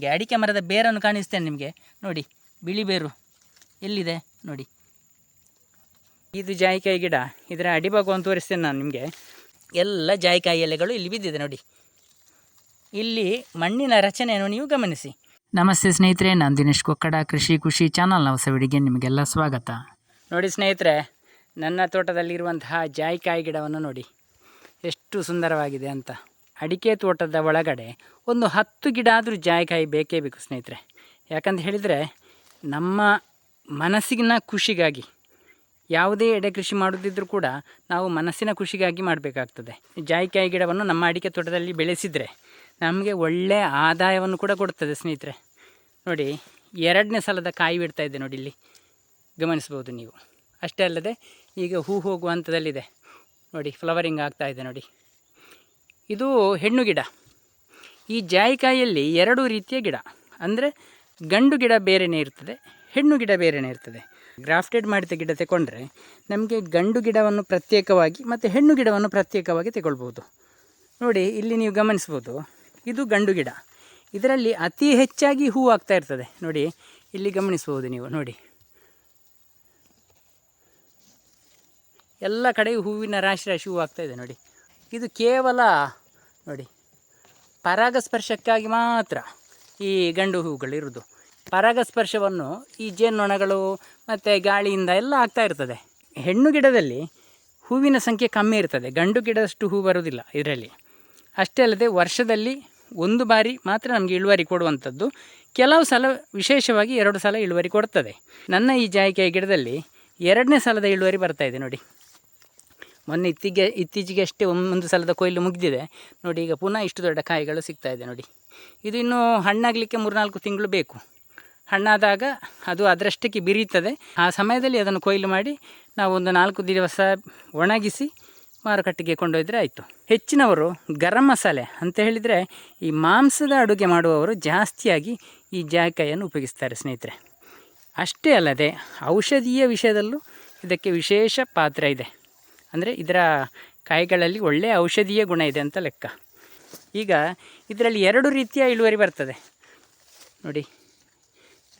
ನಿಮಗೆ ಅಡಿಕೆ ಮರದ ಬೇರನ್ನು ಕಾಣಿಸ್ತೇನೆ ನಿಮಗೆ. ನೋಡಿ ಬಿಳಿ ಬೇರು ಎಲ್ಲಿದೆ? ನೋಡಿ. ಇದು ಜಾಯಿಕಾಯಿ ಗಿಡ. ಇದರ ಅಡಿಭಾಗವನ್ನು ತೋರಿಸ್ತೇನೆ ನಾನು ನಿಮಗೆ. ಎಲ್ಲ ಜಾಯಿಕಾಯಿ ಎಲೆಗಳು ಇಲ್ಲಿ ಬಿದ್ದಿದೆ ನೋಡಿ. ಇಲ್ಲಿ ಮಣ್ಣಿನ ರಚನೆಯನ್ನು ನೀವು ಗಮನಿಸಿ. ನಮಸ್ತೆ ಸ್ನೇಹಿತರೆ ನಾನು ದಿನೇಶ್ ಕೊಕ್ಕಡ ಕೃಷಿ ಖುಷಿ ಚಾನಲ್ನ ಹೊಸ ವಿಡಿಗೆ ನಿಮಗೆಲ್ಲ ಸ್ವಾಗತ. ನೋಡಿ ಸ್ನೇಹಿತರೆ ನನ್ನ ತೋಟದಲ್ಲಿರುವಂತಹ ಜಾಯಿಕಾಯಿ ಗಿಡವನ್ನು ನೋಡಿ. ಎಷ್ಟು ಸುಂದರವಾಗಿದೆ ಅಂತ. ಅಡಿಕೆ ತೋಟದ ಒಳಗಡೆ ಒಂದು ಹತ್ತು ಗಿಡ ಆದರೂ ಜಾಯಿಕಾಯಿ ಬೇಕೇ ಬೇಕು ಸ್ನೇಹಿತರೆ. ಯಾಕಂತ ಹೇಳಿದರೆ ನಮ್ಮ ಮನಸ್ಸಿನ ಖುಷಿಗಾಗಿ, ಯಾವುದೇ ಎಡೆ ಕೃಷಿ ಮಾಡುತ್ತಿದ್ದರೂ ಕೂಡ ನಾವು ಮನಸ್ಸಿನ ಖುಷಿಗಾಗಿ ಮಾಡಬೇಕಾಗ್ತದೆ. ಜಾಯಿಕಾಯಿ ಗಿಡವನ್ನು ನಮ್ಮ ಅಡಿಕೆ ತೋಟದಲ್ಲಿ ಬೆಳೆಸಿದರೆ ನಮಗೆ ಒಳ್ಳೆಯ ಆದಾಯವನ್ನು ಕೂಡ ಕೊಡ್ತದೆ ಸ್ನೇಹಿತರೆ. ನೋಡಿ, ಎರಡನೇ ಸಲದ ಕಾಯಿ ಬಿಡ್ತಾ ಇದೆ ನೋಡಿ ಇಲ್ಲಿ. ಗಮನಿಸ್ಬೋದು ನೀವು. ಅಷ್ಟೇ ಅಲ್ಲದೆ ಈಗ ಹೂ ಹೋಗುವ ಹಂತದಲ್ಲಿದೆ. ನೋಡಿ ಫ್ಲವರಿಂಗ್ ಆಗ್ತಾ ಇದೆ ನೋಡಿ. ಇದು ಹೆಣ್ಣು ಗಿಡ. ಈ ಜಾಯಿಕಾಯಿಯಲ್ಲಿ ಎರಡು ರೀತಿಯ ಗಿಡ. ಅಂದರೆ ಗಂಡು ಗಿಡ ಬೇರೆಯೇ ಇರ್ತದೆ, ಹೆಣ್ಣು ಗಿಡ ಬೇರೆಯೇ ಇರ್ತದೆ. ಗ್ರಾಫ್ಟೆಡ್ ಮಾಡಿದ ಗಿಡ ತಗೊಂಡ್ರೆ ನಮಗೆ ಗಂಡು ಗಿಡವನ್ನು ಪ್ರತ್ಯೇಕವಾಗಿ ಮತ್ತು ಹೆಣ್ಣು ಗಿಡವನ್ನು ಪ್ರತ್ಯೇಕವಾಗಿ ತಗೊಳ್ಬೋದು ನೋಡಿ, ಇಲ್ಲಿ ನೀವು ಗಮನಿಸ್ಬೋದು ಇದು ಗಂಡು ಗಿಡ. ಇದರಲ್ಲಿ ಅತಿ ಹೆಚ್ಚಾಗಿ ಹೂ ಆಗ್ತಾ ಇರ್ತದೆ. ನೋಡಿ, ಇಲ್ಲಿ ಗಮನಿಸ್ಬೋದು ನೀವು, ನೋಡಿ. ಎಲ್ಲ ಕಡೆ ಹೂವಿನ ರಾಶಿ ರಾಶಿ ಹೂ ಆಗ್ತಾ ಇದೆ, ನೋಡಿ. ಇದು ಕೇವಲ ನೋಡಿ. ಪರಾಗಸ್ಪರ್ಶಕ್ಕಾಗಿ ಮಾತ್ರ ಈ ಗಂಡು ಹೂಗಳಿರುವುದು ಪರಾಗಸ್ಪರ್ಶವನ್ನು ಈ ಜೇನ್ನೊಣಗಳು ಮತ್ತು ಗಾಳಿಯಿಂದ ಎಲ್ಲ ಆಗ್ತಾ ಇರ್ತದೆ. ಹೆಣ್ಣು ಗಿಡದಲ್ಲಿ ಹೂವಿನ ಸಂಖ್ಯೆ ಕಮ್ಮಿ ಇರ್ತದೆ. ಗಂಡು ಗಿಡದಷ್ಟು ಹೂ ಬರೋದಿಲ್ಲ ಇದರಲ್ಲಿ. ಅಷ್ಟೇ ಅಲ್ಲದೆ ವರ್ಷದಲ್ಲಿ ಒಂದು ಬಾರಿ ಮಾತ್ರ ನಮಗೆ ಇಳುವರಿ ಕೊಡುವಂಥದ್ದು. ಕೆಲವು ಸಲ ವಿಶೇಷವಾಗಿ ಎರಡು ಸಲ ಇಳುವರಿ ಕೊಡ್ತದೆ. ನನ್ನ ಈ ಜಾಯಿಕಾಯಿ ಗಿಡದಲ್ಲಿ ಎರಡನೇ ಸಲದ ಇಳುವರಿ ಬರ್ತಾ ಇದೆ ನೋಡಿ. ಮೊನ್ನೆ ಇತ್ತೀಗೆ, ಇತ್ತೀಚೆಗೆ ಅಷ್ಟೇ ಒಂದು ಸಲದ ಕೊಯ್ಲು ಮುಗಿದಿದೆ. ನೋಡಿ, ಈಗ ಪುನಃ ಇಷ್ಟು ದೊಡ್ಡ ಕಾಯಿಗಳು ಸಿಗ್ತಾ ಇದೆ ನೋಡಿ. ಇದು ಇನ್ನೂ ಹಣ್ಣಾಗಲಿಕ್ಕೆ ಮೂರ್ನಾಲ್ಕು ತಿಂಗಳು ಬೇಕು. ಹಣ್ಣಾದಾಗ ಅದು ಅದರಷ್ಟಕ್ಕೆ ಬಿರಿಯುತ್ತದೆ. ಆ ಸಮಯದಲ್ಲಿ ಅದನ್ನು ಕೊಯ್ಲು ಮಾಡಿ ನಾವು ಒಂದು ನಾಲ್ಕು ದಿವಸ ಒಣಗಿಸಿ ಮಾರುಕಟ್ಟೆಗೆ ಕೊಂಡೊಯ್ದರೆ ಆಯಿತು. ಹೆಚ್ಚಿನವರು ಗರಂ ಮಸಾಲೆ ಅಂತ ಹೇಳಿದರೆ ಈ ಮಾಂಸದ ಅಡುಗೆ ಮಾಡುವವರು ಜಾಸ್ತಿಯಾಗಿ ಈ ಜಾಯಕಾಯಿಯನ್ನು ಉಪಯೋಗಿಸ್ತಾರೆ ಸ್ನೇಹಿತರೆ. ಅಷ್ಟೇ ಅಲ್ಲದೆ ಔಷಧೀಯ ವಿಷಯದಲ್ಲೂ ಇದಕ್ಕೆ ವಿಶೇಷ ಪಾತ್ರ ಇದೆ. ಅಂದರೆ ಇದರ ಕಾಯಿಗಳಲ್ಲಿ ಒಳ್ಳೆಯ ಔಷಧೀಯ ಗುಣ ಇದೆ ಅಂತ ಲೆಕ್ಕ. ಈಗ ಇದರಲ್ಲಿ ಎರಡು ರೀತಿಯ ಇಳುವರಿ ಬರ್ತದೆ. ನೋಡಿ,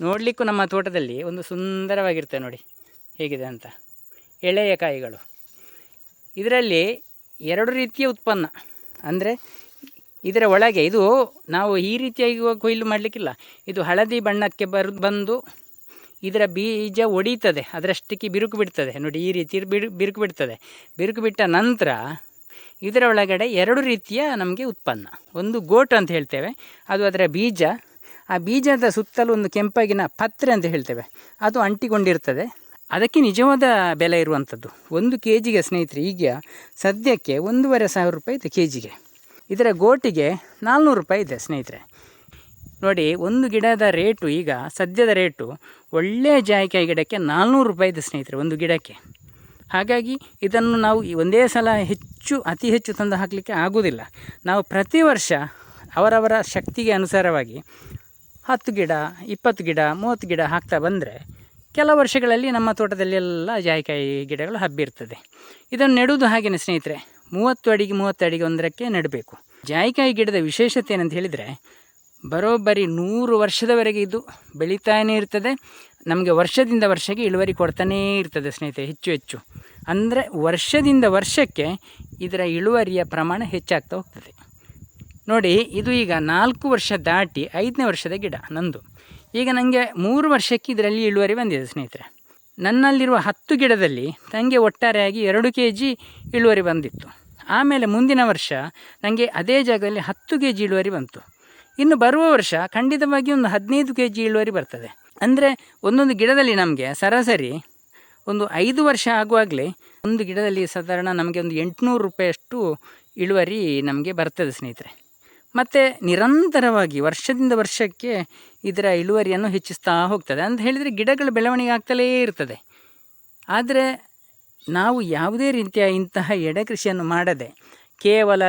ನೋಡಲಿಕ್ಕೂ ನಮ್ಮ ತೋಟದಲ್ಲಿ ಒಂದು ಸುಂದರವಾಗಿರ್ತದೆ ನೋಡಿ, ಹೇಗಿದೆ ಅಂತ. ಎಳೆಯ ಕಾಯಿಗಳು. ಇದರಲ್ಲಿ ಎರಡು ರೀತಿಯ ಉತ್ಪನ್ನ. ಅಂದರೆ ಇದರ ಒಳಗೆ ಇದು ನಾವು ಈ ರೀತಿಯಾಗಿ ಕೊಯ್ಲು ಮಾಡಲಿಕ್ಕಿಲ್ಲ. ಇದು ಹಳದಿ ಬಣ್ಣಕ್ಕೆ ಬರ್, ಬಂದು ಇದರ ಬೀಜ ಒಡೀತದೆ ಅದರಷ್ಟಕ್ಕೆ ಬಿರುಕು ಬಿಡ್ತದೆ. ನೋಡಿ, ಈ ರೀತಿ ಬಿರು, ಬಿರುಕು ಬಿಡ್ತದೆ. ಬಿರುಕು ಬಿಟ್ಟ ನಂತರ ಇದರ ಒಳಗಡೆ ಎರಡು ರೀತಿಯ ನಮಗೆ ಉತ್ಪನ್ನ. ಒಂದು ಗೋಟು ಅಂತ ಹೇಳ್ತೇವೆ, ಅದು ಅದರ ಬೀಜ. ಆ ಬೀಜದ ಸುತ್ತಲೂ ಒಂದು ಕೆಂಪಗಿನ ಪತ್ರೆ ಅಂತ ಹೇಳ್ತೇವೆ, ಅದು ಅಂಟಿಕೊಂಡಿರ್ತದೆ. ಅದಕ್ಕೆ ನಿಜವಾದ ಬೆಲೆ ಇರುವಂಥದ್ದು. ಒಂದು ಕೆ ಜಿಗೆ ಸ್ನೇಹಿತರೆ, ಈಗ ಸದ್ಯಕ್ಕೆ ಒಂದೂವರೆ ಸಾವಿರ ರೂಪಾಯಿ ಇದೆ ಕೆ ಜಿಗೆ ಇದರ ಗೋಟಿಗೆ ನಾಲ್ನೂರು ರೂಪಾಯಿ ಇದೆ ಸ್ನೇಹಿತರೆ. ನೋಡಿ, ಒಂದು ಗಿಡದ ರೇಟು ಈಗ, ಸದ್ಯದ ರೇಟು ಒಳ್ಳೆಯ ಜಾಯಿಕಾಯಿ ಗಿಡಕ್ಕೆ ನಾಲ್ನೂರು ರೂಪಾಯಿ ಇದೆ ಸ್ನೇಹಿತರೆ, ಒಂದು ಗಿಡಕ್ಕೆ. ಹಾಗಾಗಿ ಇದನ್ನು ನಾವು ಒಂದೇ ಸಲ ಹೆಚ್ಚು, ಅತಿ ಹೆಚ್ಚು ತಂದು ಹಾಕಲಿಕ್ಕೆ ಆಗೋದಿಲ್ಲ ನಾವು ಪ್ರತಿ ವರ್ಷ ಅವರವರ ಶಕ್ತಿಗೆ ಅನುಸಾರವಾಗಿ ಹತ್ತು ಗಿಡ, ಇಪ್ಪತ್ತು ಗಿಡ, ಮೂವತ್ತು ಗಿಡ ಹಾಕ್ತಾ ಬಂದರೆ ಕೆಲ ವರ್ಷಗಳಲ್ಲಿ ನಮ್ಮ ತೋಟದಲ್ಲಿ ಎಲ್ಲ ಜಾಯಿಕಾಯಿ ಗಿಡಗಳು ಹಬ್ಬಿರ್ತದೆ. ಇದನ್ನು ನೆಡುವುದು ಹಾಗೇನೆ ಸ್ನೇಹಿತರೆ, ಮೂವತ್ತು ಅಡಿಗೆ ಮೂವತ್ತು ಅಡಿಗೆ ಒಂದರಕ್ಕೆ ನೆಡಬೇಕು. ಜಾಯಿಕಾಯಿ ಗಿಡದ ವಿಶೇಷತೆ ಏನಂತ ಹೇಳಿದರೆ ಬರೋಬ್ಬರಿ ನೂರು ವರ್ಷದವರೆಗೆ ಇದು ಬೆಳೀತಾನೇ ಇರ್ತದೆ. ನಮಗೆ ವರ್ಷದಿಂದ ವರ್ಷಕ್ಕೆ ಇಳುವರಿ ಕೊಡ್ತಾನೇ ಇರ್ತದೆ ಸ್ನೇಹಿತರೆ, ಹೆಚ್ಚು ಹೆಚ್ಚು. ಅಂದರೆ ವರ್ಷದಿಂದ ವರ್ಷಕ್ಕೆ ಇದರ ಇಳುವರಿಯ ಪ್ರಮಾಣ ಹೆಚ್ಚಾಗ್ತಾ ಹೋಗ್ತದೆ. ನೋಡಿ, ಇದು ಈಗ ನಾಲ್ಕು ವರ್ಷ ದಾಟಿ ಐದನೇ ವರ್ಷದ ಗಿಡ ನಂದು. ಈಗ ನನಗೆ ಮೂರು ವರ್ಷಕ್ಕೆ ಇದರಲ್ಲಿ ಇಳುವರಿ ಬಂದಿದೆ ಸ್ನೇಹಿತರೆ. ನನ್ನಲ್ಲಿರುವ ಹತ್ತು ಗಿಡದಲ್ಲಿ ನನಗೆ ಒಟ್ಟಾರೆಯಾಗಿ ಎರಡು ಕೆ ಜಿ ಇಳುವರಿ ಬಂದಿತ್ತು. ಆಮೇಲೆ ಮುಂದಿನ ವರ್ಷ ನನಗೆ ಅದೇ ಜಾಗದಲ್ಲಿ ಹತ್ತು ಕೆ ಜಿ ಇಳುವರಿ ಬಂತು. ಇನ್ನು ಬರುವ ವರ್ಷ ಖಂಡಿತವಾಗಿ ಒಂದು ಹದಿನೈದು ಕೆ ಜಿ ಇಳುವರಿ ಬರ್ತದೆ. ಅಂದರೆ ಒಂದೊಂದು ಗಿಡದಲ್ಲಿ ನಮಗೆ ಸರಾಸರಿ ಒಂದು ಐದು ವರ್ಷ ಆಗುವಾಗಲೇ ಒಂದು ಗಿಡದಲ್ಲಿ ಸಾಧಾರಣ ನಮಗೆ ಒಂದು ಎಂಟುನೂರು ರೂಪಾಯಿಯಷ್ಟು ಇಳುವರಿ ನಮಗೆ ಬರ್ತದೆ ಸ್ನೇಹಿತರೆ. ಮತ್ತು ನಿರಂತರವಾಗಿ ವರ್ಷದಿಂದ ವರ್ಷಕ್ಕೆ ಇದರ ಇಳುವರಿಯನ್ನು ಹೆಚ್ಚಿಸ್ತಾ ಹೋಗ್ತದೆ. ಅಂತ ಹೇಳಿದರೆ ಗಿಡಗಳು ಬೆಳವಣಿಗೆ ಆಗ್ತಲೇ ಇರ್ತದೆ. ಆದರೆ ನಾವು ಯಾವುದೇ ರೀತಿಯ ಇಂತಹ ಎಡೆ ಕೃಷಿಯನ್ನು ಮಾಡದೆ ಕೇವಲ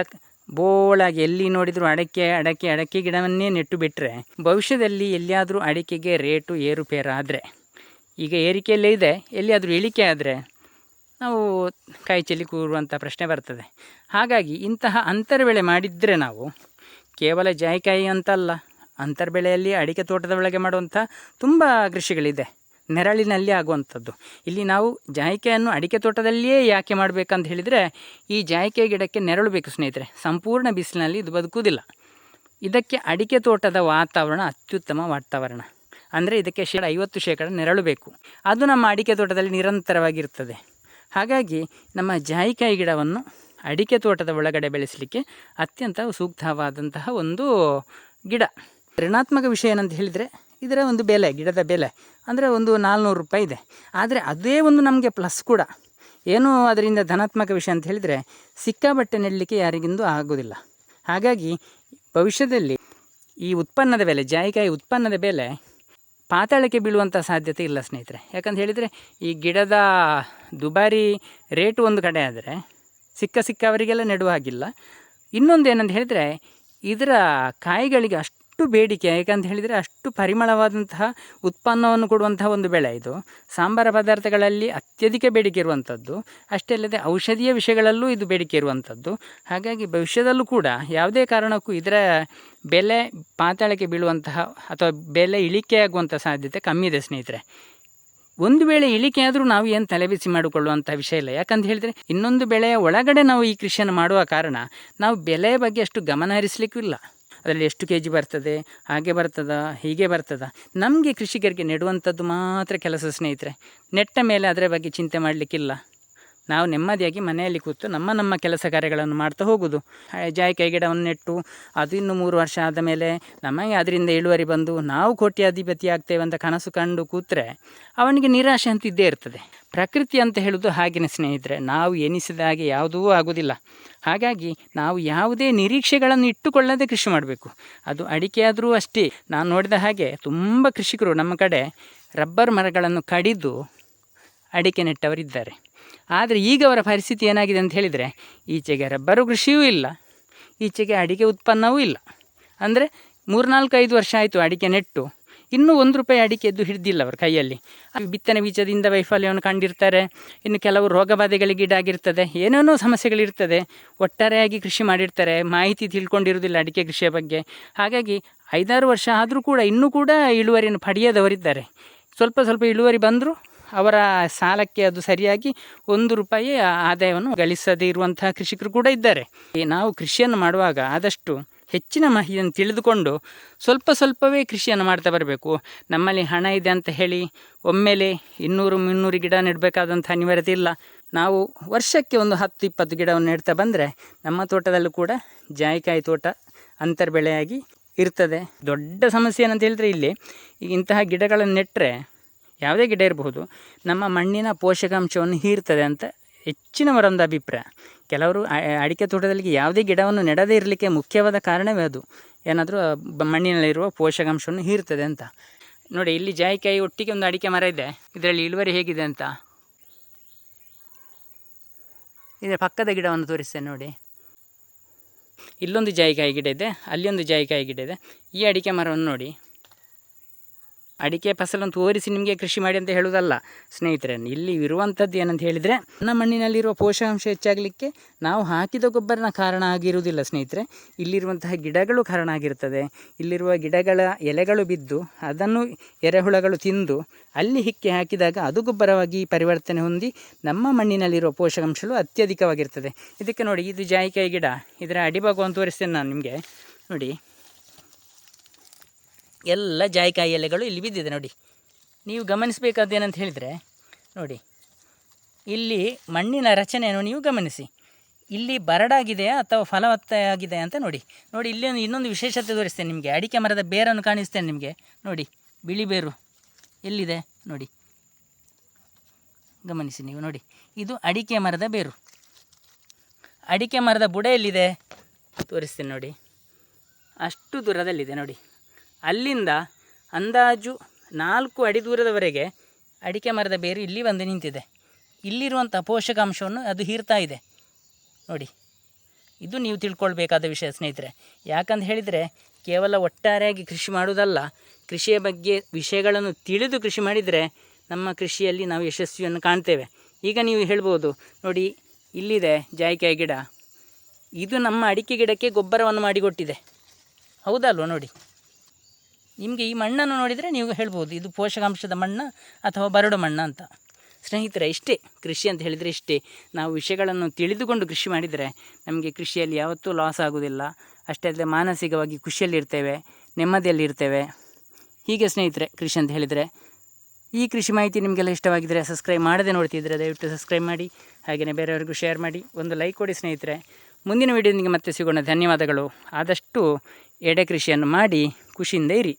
ಬೋಳಾಗಿ ಎಲ್ಲಿ ನೋಡಿದರೂ ಅಡಕೆ ಅಡಕೆ ಅಡಕೆ ಗಿಡವನ್ನೇ ನೆಟ್ಟು ಬಿಟ್ಟರೆ ಭವಿಷ್ಯದಲ್ಲಿ ಎಲ್ಲಿಯಾದರೂ ಅಡಿಕೆಗೆ ರೇಟು ಏರುಪೇರಾದರೆ. ಈಗ ಏರಿಕೆಯಲ್ಲೇ ಇದೆ, ಎಲ್ಲಿಯಾದರೂ ಇಳಿಕೆ ಆದರೆ ನಾವು ಕಾಯಿ ಚೆಲ್ಲಿ ಕೂರುವಂಥ ಪ್ರಶ್ನೆ ಬರ್ತದೆ. ಹಾಗಾಗಿ ಇಂತಹ ಅಂತರ ಬೆಳೆ ಮಾಡಿದರೆ ನಾವು ಕೇವಲ ಜಾಯಿಕಾಯಿ ಅಂತಲ್ಲ, ಅಂತರ್ಬೆಳೆಯಲ್ಲಿ ಅಡಿಕೆ ತೋಟದ ಒಳಗೆ ಮಾಡುವಂಥ ತುಂಬ ಕೃಷಿಗಳಿದೆ. ನೆರಳಿನಲ್ಲಿ ಆಗುವಂಥದ್ದು. ಇಲ್ಲಿ ನಾವು ಜಾಯಿಕೆಯನ್ನು ಅಡಿಕೆ ತೋಟದಲ್ಲಿಯೇ ಯಾಕೆ ಮಾಡಬೇಕಂತ ಹೇಳಿದರೆ, ಈ ಜಾಯಿಕೆ ಗಿಡಕ್ಕೆ ನೆರಳು ಬೇಕು ಸ್ನೇಹಿತರೆ. ಸಂಪೂರ್ಣ ಬಿಸಿಲಿನಲ್ಲಿ ಇದು ಬದುಕುವುದಿಲ್ಲ. ಇದಕ್ಕೆ ಅಡಿಕೆ ತೋಟದ ವಾತಾವರಣ ಅತ್ಯುತ್ತಮ ವಾತಾವರಣ. ಅಂದರೆ ಇದಕ್ಕೆ ಶೇಕಡ ಐವತ್ತು ಶೇಕಡ ನೆರಳು ಬೇಕು. ಅದು ನಮ್ಮ ಅಡಿಕೆ ತೋಟದಲ್ಲಿ ನಿರಂತರವಾಗಿರ್ತದೆ ಹಾಗಾಗಿ ನಮ್ಮ ಜಾಯಿಕಾಯಿ ಗಿಡವನ್ನು ಅಡಿಕೆ ತೋಟದ ಒಳಗಡೆ ಬೆಳೆಸಲಿಕ್ಕೆ ಅತ್ಯಂತ ಸೂಕ್ತವಾದಂತಹ ಒಂದು ಗಿಡ. ಋಣಾತ್ಮಕ ವಿಷಯ ಏನಂತ ಹೇಳಿದರೆ ಇದರ ಒಂದು ಬೆಲೆ, ಗಿಡದ ಬೆಲೆ ಅಂದರೆ ಒಂದು ನಾಲ್ನೂರು ರೂಪಾಯಿ ಇದೆ. ಆದರೆ ಅದೇ ಒಂದು ನಮಗೆ ಪ್ಲಸ್ ಕೂಡ. ಏನು ಅದರಿಂದ ಧನಾತ್ಮಕ ವಿಷಯ ಅಂತ ಹೇಳಿದರೆ ಸಿಕ್ಕಾಬಟ್ಟೆ ನೆಡಲಿಕ್ಕೆ ಯಾರಿಗಿಂದು ಆಗೋದಿಲ್ಲ. ಹಾಗಾಗಿ ಭವಿಷ್ಯದಲ್ಲಿ ಈ ಉತ್ಪನ್ನದ ಬೆಲೆ, ಜಾಯಿಕಾಯಿ ಉತ್ಪನ್ನದ ಬೆಲೆ ಪಾತಾಳಕ್ಕೆ ಬೀಳುವಂಥ ಸಾಧ್ಯತೆ ಇಲ್ಲ ಸ್ನೇಹಿತರೆ. ಯಾಕಂತ ಹೇಳಿದರೆ ಈ ಗಿಡದ ದುಬಾರಿ ರೇಟ್ ಒಂದು ಕಡೆ ಆದರೆ ಸಿಕ್ಕ ಸಿಕ್ಕವರಿಗೆಲ್ಲ ನೆಡುವ ಹಾಗಿಲ್ಲ. ಇನ್ನೊಂದು ಏನಂತ ಹೇಳಿದರೆ ಇದರ ಕಾಯಿಗಳಿಗೆ ಅಷ್ಟು ಬೇಡಿಕೆ, ಯಾಕಂತ ಹೇಳಿದರೆ ಅಷ್ಟು ಪರಿಮಳವಾದಂತಹ ಉತ್ಪನ್ನವನ್ನು ಕೊಡುವಂತಹ ಒಂದು ಬೆಳೆ ಇದು. ಸಾಂಬಾರ ಪದಾರ್ಥಗಳಲ್ಲಿ ಅತ್ಯಧಿಕ ಬೇಡಿಕೆ ಇರುವಂಥದ್ದು ಅಷ್ಟೇ ಅಲ್ಲದೆ ಔಷಧೀಯ ವಿಷಯಗಳಲ್ಲೂ ಇದು ಬೇಡಿಕೆ ಇರುವಂಥದ್ದು ಹಾಗಾಗಿ ಭವಿಷ್ಯದಲ್ಲೂ ಕೂಡ ಯಾವುದೇ ಕಾರಣಕ್ಕೂ ಇದರ ಬೆಲೆ ಪಾತಾಳಕ್ಕೆ ಬೀಳುವಂತಹ ಅಥವಾ ಬೆಲೆ ಇಳಿಕೆಯಾಗುವಂಥ ಸಾಧ್ಯತೆ ಕಮ್ಮಿ ಇದೆ ಸ್ನೇಹಿತರೆ. ಒಂದು ವೇಳೆ ಇಳಿಕೆ ಆದರೂ ನಾವು ಏನು ತಲೆಬಿಸಿ ಮಾಡಿಕೊಳ್ಳುವಂಥ ವಿಷಯ ಇಲ್ಲ. ಯಾಕಂತ ಹೇಳಿದರೆ ಇನ್ನೊಂದು ಬೆಳೆಯ ಒಳಗಡೆ ನಾವು ಈ ಕೃಷಿಯನ್ನು ಮಾಡುವ ಕಾರಣ ನಾವು ಬೆಲೆಯ ಬಗ್ಗೆ ಅಷ್ಟು ಗಮನ ಹರಿಸಲಿಕ್ಕೂ ಇಲ್ಲ. ಅದರಲ್ಲಿ ಎಷ್ಟು ಕೆ ಜಿ ಬರ್ತದೆ, ಹಾಗೆ ಬರ್ತದ, ಹೀಗೆ ಬರ್ತದ. ನಮಗೆ ಕೃಷಿಕರಿಗೆ ನೆಡುವಂಥದ್ದು ಮಾತ್ರ ಕೆಲಸ ಸ್ನೇಹಿತರೆ. ನೆಟ್ಟ ಮೇಲೆ ಅದರ ಬಗ್ಗೆ ಚಿಂತೆ ಮಾಡಲಿಕ್ಕಿಲ್ಲ. ನಾವು ನೆಮ್ಮದಿಯಾಗಿ ಮನೆಯಲ್ಲಿ ಕೂತು ನಮ್ಮ ನಮ್ಮ ಕೆಲಸ ಕಾರ್ಯಗಳನ್ನು ಮಾಡ್ತಾ ಹೋಗೋದು. ಜಾಯಿಕಾಯಿ ಗಿಡವನ್ನು ನೆಟ್ಟು, ಅದು ಇನ್ನು ಮೂರು ವರ್ಷ ಆದ ಮೇಲೆ ನಮಗೆ ಅದರಿಂದ ಇಳುವರಿ ಬಂದು ನಾವು ಕೋಟ್ಯಾಧಿಪತಿ ಆಗ್ತೇವೆ ಅಂತ ಕನಸು ಕಂಡು ಕೂತ್ರೆ ಅವನಿಗೆ ನಿರಾಶೆ ಅಂತ ಇದ್ದೇ ಇರ್ತದೆ. ಪ್ರಕೃತಿ ಅಂತ ಹೇಳೋದು ಹಾಗೆಯೇ ಸ್ನೇಹಿತರೆ, ನಾವು ಎನಿಸಿದ ಹಾಗೆ ಯಾವುದೂ ಆಗೋದಿಲ್ಲ. ಹಾಗಾಗಿ ನಾವು ಯಾವುದೇ ನಿರೀಕ್ಷೆಗಳನ್ನು ಇಟ್ಟುಕೊಳ್ಳದೆ ಕೃಷಿ ಮಾಡಬೇಕು. ಅದು ಅಡಿಕೆ ಆದರೂ ಅಷ್ಟೇ. ನಾನು ನೋಡಿದ ಹಾಗೆ ತುಂಬ ಕೃಷಿಕರು ನಮ್ಮ ಕಡೆ ರಬ್ಬರ್ ಮರಗಳನ್ನು ಕಡಿದು ಅಡಿಕೆ ನೆಟ್ಟವರಿದ್ದಾರೆ. ಆದರೆ ಈಗ ಅವರ ಪರಿಸ್ಥಿತಿ ಏನಾಗಿದೆ ಅಂತ ಹೇಳಿದರೆ, ಈಚೆಗೆ ರಬ್ಬರು ಕೃಷಿಯೂ ಇಲ್ಲ, ಈಚೆಗೆ ಅಡಿಕೆ ಉತ್ಪನ್ನವೂ ಇಲ್ಲ. ಅಂದರೆ ಮೂರ್ನಾಲ್ಕು ಐದು ವರ್ಷ ಆಯಿತು ಅಡಿಕೆ ನೆಟ್ಟು, ಇನ್ನೂ ಒಂದು ರೂಪಾಯಿ ಅಡಿಕೆ ಎದ್ದು ಹಿಡಿದಿಲ್ಲ ಅವರ ಕೈಯಲ್ಲಿ. ಬಿತ್ತನೆ ಬೀಜದಿಂದ ವೈಫಲ್ಯವನ್ನು ಕಂಡಿರ್ತಾರೆ, ಇನ್ನು ಕೆಲವು ರೋಗ ಬಾಧೆಗಳಿಗೆ ಈಡಾಗಿರ್ತದೆ, ಏನೇನೋ ಸಮಸ್ಯೆಗಳಿರ್ತದೆ ಒಟ್ಟಾರೆಯಾಗಿ ಕೃಷಿ ಮಾಡಿರ್ತಾರೆ, ಮಾಹಿತಿ ತಿಳ್ಕೊಂಡಿರುವುದಿಲ್ಲ ಅಡಿಕೆ ಕೃಷಿಯ ಬಗ್ಗೆ. ಹಾಗಾಗಿ ಐದಾರು ವರ್ಷ ಆದರೂ ಕೂಡ ಇನ್ನೂ ಕೂಡ ಇಳುವರಿಯನ್ನು ಪಡೆಯದವರಿದ್ದಾರೆ. ಸ್ವಲ್ಪ ಸ್ವಲ್ಪ ಇಳುವರಿ ಬಂದರೂ ಅವರ ಸಾಲಕ್ಕೆ ಅದು ಸರಿಯಾಗಿ ಒಂದು ರೂಪಾಯಿ ಆದಾಯವನ್ನು ಗಳಿಸದೇ ಇರುವಂತಹ ಕೃಷಿಕರು ಕೂಡ ಇದ್ದಾರೆ. ನಾವು ಕೃಷಿಯನ್ನು ಮಾಡುವಾಗ ಆದಷ್ಟು ಹೆಚ್ಚಿನ ಮಾಹಿತಿಯನ್ನು ತಿಳಿದುಕೊಂಡು ಸ್ವಲ್ಪ ಸ್ವಲ್ಪವೇ ಕೃಷಿಯನ್ನು ಮಾಡ್ತಾ ಬರಬೇಕು. ನಮ್ಮಲ್ಲಿ ಹಣ ಇದೆ ಅಂತ ಹೇಳಿ ಒಮ್ಮೆಲೆ ಇನ್ನೂರು ಮುನ್ನೂರು ಗಿಡ ನೆಡಬೇಕಾದಂಥ ಅನಿವಾರ್ಯತೆ ಇಲ್ಲ. ನಾವು ವರ್ಷಕ್ಕೆ ಒಂದು ಹತ್ತು ಇಪ್ಪತ್ತು ಗಿಡವನ್ನು ನೆಡ್ತಾ ಬಂದರೆ ನಮ್ಮ ತೋಟದಲ್ಲೂ ಕೂಡ ಜಾಯಿಕಾಯಿ ತೋಟ ಅಂತರ್ಬೆಳೆಯಾಗಿ ಇರ್ತದೆ. ದೊಡ್ಡ ಸಮಸ್ಯೆ ಏನಂತ ಹೇಳಿದ್ರೆ ಇಲ್ಲಿ ಇಂತಹ ಗಿಡಗಳನ್ನು ನೆಟ್ಟರೆ ಯಾವುದೇ ಗಿಡ ಇರಬಹುದು, ನಮ್ಮ ಮಣ್ಣಿನ ಪೋಷಕಾಂಶವನ್ನು ಹೀರ್ತದೆ ಅಂತ ಹೆಚ್ಚಿನವರ ಒಂದು ಅಭಿಪ್ರಾಯ. ಕೆಲವರು ಅಡಿಕೆ ತೋಟದಲ್ಲಿ ಯಾವುದೇ ಗಿಡವನ್ನು ನೆಡದೇ ಇರಲಿಕ್ಕೆ ಮುಖ್ಯವಾದ ಕಾರಣವೇ ಅದು. ಏನಾದರೂ ಮಣ್ಣಿನಲ್ಲಿರುವ ಪೋಷಕಾಂಶವನ್ನು ಹೀರ್ತದೆ ಅಂತ. ನೋಡಿ, ಇಲ್ಲಿ ಜಾಯಿಕಾಯಿ ಒಟ್ಟಿಗೆ ಒಂದು ಅಡಿಕೆ ಮರ ಇದೆ. ಇದರಲ್ಲಿ ಇಳುವರಿ ಹೇಗಿದೆ ಅಂತ. ಇದರ ಪಕ್ಕದ ಗಿಡವನ್ನು ತೋರಿಸ್ತೇನೆ ನೋಡಿ. ಇಲ್ಲೊಂದು ಜಾಯಿಕಾಯಿ ಗಿಡ ಇದೆ ಅಲ್ಲಿ ಒಂದು ಜಾಯಿಕಾಯಿ ಗಿಡ ಇದೆ. ಈ ಅಡಿಕೆ ಮರವನ್ನು ನೋಡಿ. ಅಡಿಕೆ ಫಸಲನ್ನು ತೋರಿಸಿ ನಿಮಗೆ ಕೃಷಿ ಮಾಡಿ ಅಂತ ಹೇಳುವುದಲ್ಲ. ಸ್ನೇಹಿತರೆ, ಇಲ್ಲಿ ಇರುವಂಥದ್ದು ಏನಂತ ಹೇಳಿದರೆ ನಮ್ಮ ಮಣ್ಣಿನಲ್ಲಿರುವ ಪೋಷಕಾಂಶ ಹೆಚ್ಚಾಗಲಿಕ್ಕೆ ನಾವು ಹಾಕಿದ ಗೊಬ್ಬರನ ಕಾರಣ ಆಗಿರುವುದಿಲ್ಲ ಸ್ನೇಹಿತರೆ. ಇಲ್ಲಿರುವಂತಹ ಗಿಡಗಳು ಕಾರಣ ಆಗಿರ್ತದೆ ಇಲ್ಲಿರುವ ಗಿಡಗಳ ಎಲೆಗಳು ಬಿದ್ದು ಅದನ್ನು ಎರೆಹುಳಗಳು ತಿಂದು ಅಲ್ಲಿ ಹಿಕ್ಕಿ ಹಾಕಿದಾಗ ಅದು ಗೊಬ್ಬರವಾಗಿ ಪರಿವರ್ತನೆ ಹೊಂದಿ ನಮ್ಮ ಮಣ್ಣಿನಲ್ಲಿರುವ ಪೋಷಕಾಂಶಗಳು ಅತ್ಯಧಿಕವಾಗಿರ್ತದೆ. ಇದಕ್ಕೆ ನೋಡಿ, ಇದು ಜಾಯಿಕಾಯಿ ಗಿಡ. ಇದರ ಅಡಿಭಾಗವನ್ನು ತೋರಿಸ್ತೇನೆ ನಾನು ನಿಮಗೆ. ನೋಡಿ ಎಲ್ಲ ಜಾಯಿಕಾಯಿ ಎಲೆಗಳು ಇಲ್ಲಿ ಬಿದ್ದಿದೆ ನೋಡಿ. ನೀವು ಗಮನಿಸಬೇಕಾದ ಏನಂತ ಹೇಳಿದರೆ, ನೋಡಿ, ಇಲ್ಲಿ ಮಣ್ಣಿನ ರಚನೆಯನ್ನು ನೀವು ಗಮನಿಸಿ. ಇಲ್ಲಿ ಬರಡಾಗಿದೆ ಅಥವಾ ಫಲವತ್ತಾಗಿದೆ ಅಂತ ನೋಡಿ. ನೋಡಿ, ಇಲ್ಲಿ ಒಂದು ಇನ್ನೊಂದು ವಿಶೇಷತೆ ತೋರಿಸ್ತೇನೆ ನಿಮಗೆ. ಅಡಿಕೆ ಮರದ ಬೇರನ್ನು ಕಾಣಿಸ್ತೇನೆ ನಿಮಗೆ. ನೋಡಿ, ಬಿಳಿ ಬೇರು ಎಲ್ಲಿದೆ? ನೋಡಿ. ಗಮನಿಸಿ ನೀವು, ನೋಡಿ. ಇದು ಅಡಿಕೆ ಮರದ ಬೇರು. ಅಡಿಕೆ ಮರದ ಬುಡ ಎಲ್ಲಿದೆ? ತೋರಿಸ್ತೇನೆ ನೋಡಿ. ಅಷ್ಟು ದೂರದಲ್ಲಿದೆ ನೋಡಿ. ಅಲ್ಲಿಂದ ಅಂದಾಜು ನಾಲ್ಕು ಅಡಿ ದೂರದವರೆಗೆ ಅಡಿಕೆ ಮರದ ಬೇರು ಇಲ್ಲಿ ಬಂದು ನಿಂತಿದೆ. ಇಲ್ಲಿರುವಂಥ ಪೋಷಕಾಂಶವನ್ನು ಅದು ಹೀರ್ತಾ ಇದೆ. ನೋಡಿ, ಇದು ನೀವು ತಿಳ್ಕೊಳ್ಬೇಕಾದ ವಿಷಯ ಸ್ನೇಹಿತರೆ. ಯಾಕಂತ ಹೇಳಿದರೆ, ಕೇವಲ ಒಟ್ಟಾರೆಯಾಗಿ ಕೃಷಿ ಮಾಡುವುದಲ್ಲ, ಕೃಷಿಯ ಬಗ್ಗೆ ವಿಷಯಗಳನ್ನು ತಿಳಿದು ಕೃಷಿ ಮಾಡಿದರೆ ನಮ್ಮ ಕೃಷಿಯಲ್ಲಿ ನಾವು ಯಶಸ್ವಿಯನ್ನು ಕಾಣ್ತೇವೆ. ಈಗ ನೀವು ಹೇಳ್ಬೋದು, ನೋಡಿ, ಇಲ್ಲಿದೆ ಜಾಯಿಕಾಯಿ ಗಿಡ. ಇದು ನಮ್ಮ ಅಡಿಕೆ ಗಿಡಕ್ಕೆ ಗೊಬ್ಬರವನ್ನು ಮಾಡಿಕೊಟ್ಟಿದೆ. ಹೌದಲ್ವ ನೋಡಿ? ನಿಮಗೆ ಈ ಮಣ್ಣನ್ನು ನೋಡಿದರೆ ನೀವು ಹೇಳ್ಬೋದು, ಇದು ಪೋಷಕಾಂಶದ ಮಣ್ಣು ಅಥವಾ ಬರಡು ಮಣ್ಣು ಅಂತ. ಸ್ನೇಹಿತರೆ, ಇಷ್ಟೇ, ಕೃಷಿ ಅಂತ ಹೇಳಿದರೆ ಇಷ್ಟೇ. ನಾವು ವಿಷಯಗಳನ್ನು ತಿಳಿದುಕೊಂಡು ಕೃಷಿ ಮಾಡಿದರೆ ನಮಗೆ ಕೃಷಿಯಲ್ಲಿ ಯಾವತ್ತೂ ಲಾಸ್ ಆಗೋದಿಲ್ಲ. ಅಷ್ಟೇ ಅಲ್ಲದೆ ಮಾನಸಿಕವಾಗಿ ಖುಷಿಯಲ್ಲಿರ್ತೇವೆ, ನೆಮ್ಮದಿಯಲ್ಲಿರ್ತೇವೆ. ಹೀಗೆ ಸ್ನೇಹಿತರೆ, ಕೃಷಿ ಅಂತ ಹೇಳಿದರೆ, ಈ ಕೃಷಿ ಮಾಹಿತಿ ನಿಮಗೆಲ್ಲ ಇಷ್ಟವಾಗಿದ್ದರೆ ಸಬ್ಸ್ಕ್ರೈಬ್ ಮಾಡದೆ ನೋಡ್ತಿದ್ದರೆ ದಯವಿಟ್ಟು ಸಬ್ಸ್ಕ್ರೈಬ್ ಮಾಡಿ ಹಾಗೆಯೇ ಬೇರೆಯವರಿಗೂ ಶೇರ್ ಮಾಡಿ, ಒಂದು ಲೈಕ್ ಕೊಡಿ ಸ್ನೇಹಿತರೆ. ಮುಂದಿನ ವೀಡಿಯೋನಿಗೆ ಮತ್ತೆ ಸಿಗೋಣ. ಧನ್ಯವಾದಗಳು. ಆದಷ್ಟು ಎಡೆ ಕೃಷಿಯನ್ನು ಮಾಡಿ. ಖುಷಿಯಿಂದ ಇರಿ